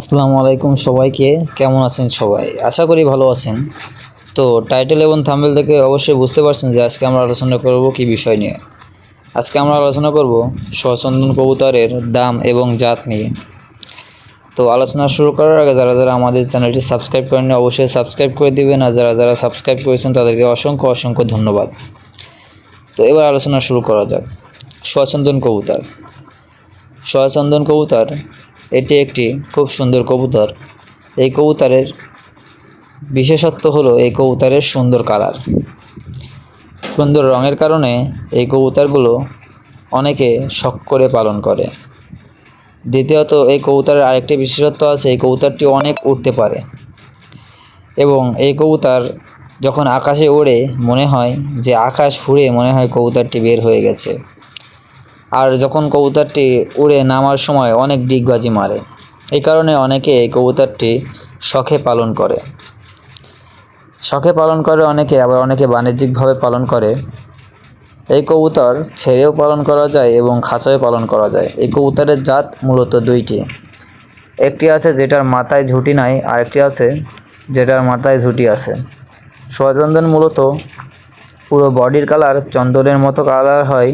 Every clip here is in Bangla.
আসসালামু আলাইকুম সবাইকে। কেমন আছেন সবাই? আশা করি ভালো আছেন। তো টাইটেল এবং থাম্বেল থেকে অবশ্যই বুঝতে পারছেন যে আজকে আমরা আলোচনা করব কি বিষয় নিয়ে। আজকে আমরা আলোচনা করব সচন্দন কবুতরের দাম এবং জাত নিয়ে। তো আলোচনা শুরু করার আগে যারা যারা আমাদের চ্যানেলটি সাবস্ক্রাইব করেননি, অবশ্যই সাবস্ক্রাইব করে দিবেন আর যারা যারা সাবস্ক্রাইব করেছেন, তাদেরকে অসংখ্য অসংখ্য ধন্যবাদ। তো এবার আলোচনা শুরু করা যাক। সচন্দন কবুতর। সচন্দন কবুতর এটি একটি খুব সুন্দর কবুতর। এই কবুতরের বিশেষত্ব হলো এই কবুতরের সুন্দর কালার। সুন্দর রঙের কারণে এই কবুতরগুলো অনেকে শখ করে পালন করে। দ্বিতীয়ত, এই কবুতরের আরেকটি বিশেষত্ব আছে, এই কবুতরটি অনেক উঠতে পারে। এবং এই কবুতর যখন আকাশে ওড়ে, মনে হয় যে আকাশ ফুঁড়ে মনে হয় কবুতরটি বের হয়ে গেছে। আর যখন কবুতরটি উড়ে নামার সময় অনেক ডিগবাজি মারে। এই কারণে অনেকে এই কবুতরটি শখে পালন করে। শখে পালন করে অনেকে, আবার অনেকে বাণিজ্যিকভাবে পালন করে। এই কবুতর ছেড়েও পালন করা যায় এবং খাঁচায় পালন করা যায়। এই কবুতরের জাত মূলত দুইটি। একটি আছে যেটার মাথায় ঝুঁটি নাই, আরেকটি আছে যেটার মাথায় ঝুঁটি আছে। সোয়াচন্দন মূলত পুরো বডির কালার চন্দনের মতো কালার হয়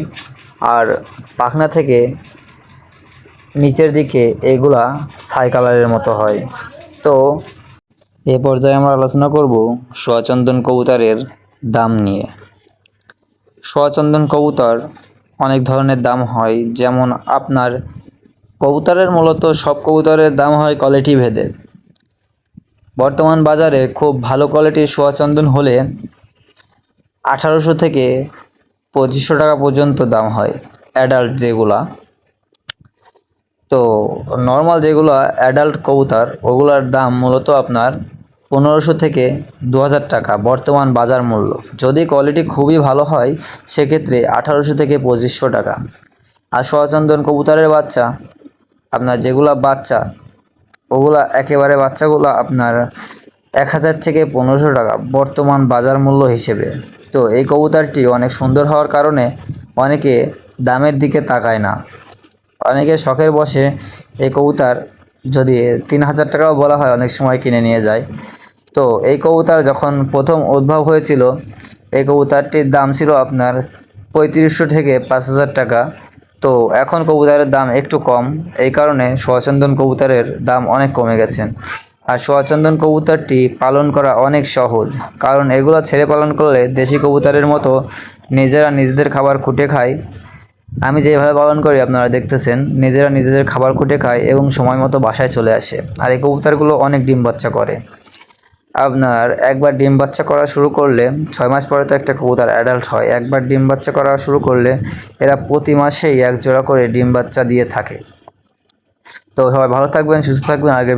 আর পাখনা থেকে নিচের দিকে এগুলা ছাই কালারের মতো হয়। তো এ পর্যায়ে আমরা আলোচনা করব সোয়াচন্দন কবুতরের দাম নিয়ে। সোয়াচন্দন কবুতর অনেক ধরনের দাম হয়, যেমন আপনার কবুতরের মূলত সব কবুতরের দাম হয় কোয়ালিটি ভেদে। বর্তমান বাজারে খুব ভালো কোয়ালিটির সোয়াচন্দন হলে আঠারোশো থেকে পঁচিশশো টাকা পর্যন্ত দাম হয় অ্যাডাল্ট যেগুলা। তো নর্মাল যেগুলো অ্যাডাল্ট কবুতর, ওগুলোর দাম মূলত আপনার পনেরোশো থেকে দু হাজার টাকা বর্তমান বাজার মূল্য। যদি কোয়ালিটি খুবই ভালো হয়, সেক্ষেত্রে আঠারোশো থেকে পঁচিশশো টাকা। আর সোয়াচন্দন কবুতরের বাচ্চা, আপনার যেগুলা বাচ্চা, ওগুলা একেবারে বাচ্চাগুলো আপনার এক হাজার থেকে পনেরোশো টাকা বর্তমান বাজার মূল্য হিসেবে। তো এই কবুতরটি অনেক সুন্দর হওয়ার কারণে অনেকে দামের দিকে তাকায় না। অনেকে শখের বসে এই কবুতর যদি তিন হাজার টাকাও বলা হয়, অনেক সময় কিনে নিয়ে যায়। তো এই কবুতর যখন প্রথম উদ্ভব হয়েছিল, এই কবুতরটির দাম ছিল আপনার পঁয়ত্রিশশো থেকে পাঁচ হাজার টাকা। তো এখন কবুতরের দাম একটু কম, এই কারণে সোয়াচন্দন কবুতরের দাম অনেক কমে গেছে। আর সোয়াচন্দন কবুতরটি পালন করা অনেক সহজ। কারণ এগুলো ছেড়ে পালন করলে দেশি কবুতরের মতো নিজেরা নিজেদের খাবার খুঁটে খায়। আমি যেভাবে পালন করি, আপনারা দেখতেছেন, নিজেরা নিজেদের খাবার খুঁটে খায় এবং সময় মতো বাসায় চলে আসে। আর এই কবুতরগুলো অনেক ডিম বাচ্চা করে। আপনার একবার ডিম বাচ্চা করা শুরু করলে ছয় মাস পরে তো একটা কবুতর অ্যাডাল্ট হয়। একবার ডিম বাচ্চা করা শুরু করলে এরা প্রতি মাসেই এক জোড়া করে ডিম বাচ্চা দিয়ে থাকে। তো সবাই ভালো থাকবেন, সুস্থ থাকবেন। আগের